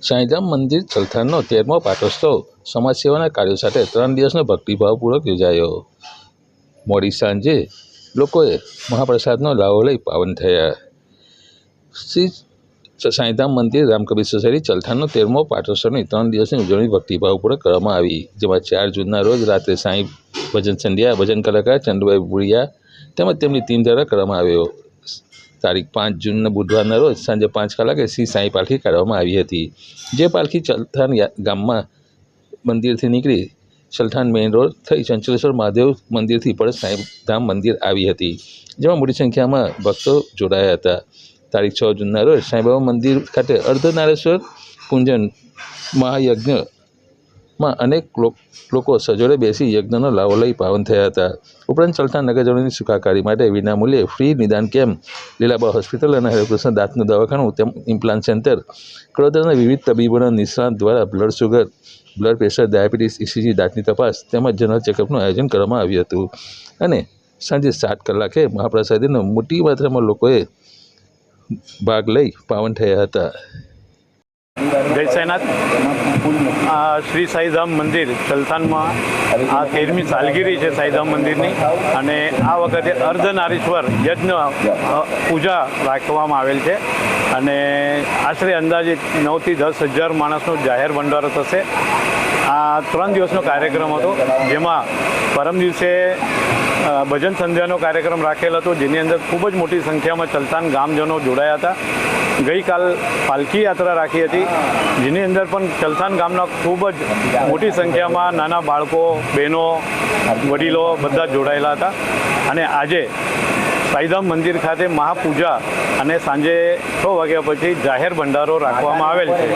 સાંઈધામ મંદિર ચલથાણનો તેરમો પાટોત્સવ. સમાજ સેવાના કાર્યો સાથે ત્રણ દિવસનો ભક્તિભાવપૂર્વક યોજાયો. મોડી સાંજે લોકોએ મહાપ્રસાદનો લાવો લઈ પાવન થયા. શ્રી સાંઈધામ મંદિર રામકબીર સોસાયટી ચલથાણનો તેરમો પાટોત્સવની ત્રણ દિવસની ઉજવણી ભક્તિભાવપૂર્વક કરવામાં આવી. જેમાં ચાર જૂનના રોજ રાત્રે સાંઈ ભજન સંધ્યા, ભજન કલાકાર ચંદુભાઈ ભુડિયા તેમજ તેમની ટીમ દ્વારા કરવામાં આવ્યો. તારીખ પાંચ જૂનના બુધવારના રોજ સાંજે પાંચ કલાકે શ્રી સાંઈ પાલખી કાઢવામાં આવી હતી. જે પાલખી ચલથાન ગામમાં મંદિરથી નીકળી ચલથાણ મેઇન રોડ થઈ ચંચલેશ્વર મહાદેવ મંદિરથી પરત સાંઈધામ મંદિર આવી હતી, જેમાં મોટી સંખ્યામાં ભક્તો જોડાયા હતા. તારીખ છ જૂનના રોજ સાંઈબાબા મંદિર ખાતે અર્ધનારેશ્વર પૂંજન મહાયજ્ઞમાં અનેક લોક- સજોડે બેસી યજ્ઞનો લાવો લઈ પાવન થયા હતા. ઉપરાંત ચલથાણ નગરજનોની સુખાકારી માટે વિનામૂલ્યે ફ્રી નિદાન કેમ્પ, લીલાબા હોસ્પિટલ અને હરેકૃષ્ણ દાંતનું દવાખાનું, તેમ ઇમ્પ્લાન્ટ સેન્ટર કડોદરાના વિવિધ તબીબોના નિષ્ણાત દ્વારા blood sugar blood pressure diabetes ECG દાંતની તપાસ તેમજ જનરલ ચેકઅપનું આયોજન કરવામાં આવ્યું હતું. અને સાંજે સાત કલાકે મહાપ્રસાદીનો મોટી માત્રામાં લોકોએ ભાગ લઈ પાવન થયા હતા. જય આ શ્રી સાઈધામ મંદિર ચલથાણમાં આ તેરમી સાલગીરી છે સાઈધામ મંદિરની. અને આ વખતે અર્ધનારીશ્વર યજ્ઞ પૂજા રાખવામાં આવેલ છે. અને આશરે અંદાજે નવથી દસ હજાર માણસનો જાહેર ભંડારો થશે. આ ત્રણ દિવસનો કાર્યક્રમ હતો, જેમાં પરમ દિવસે ભજન સંધ્યાનો કાર્યક્રમ રાખેલ હતો, જેની અંદર ખૂબ જ મોટી સંખ્યામાં ચલતાન ગામજનો જોડાયા હતા. ગઈકાલ પાલખી યાત્રા રાખી હતી, જેની અંદર પણ ચલતાન ગામના ખૂબ જ મોટી સંખ્યામાં નાના બાળકો, બહેનો, વડીલો બધા જોડાયેલા હતા. અને આજે સાઈધામ મંદિર ખાતે મહાપૂજા અને સાંજે છ વાગ્યા પછી જાહેર ભંડારો રાખવામાં આવેલ છે.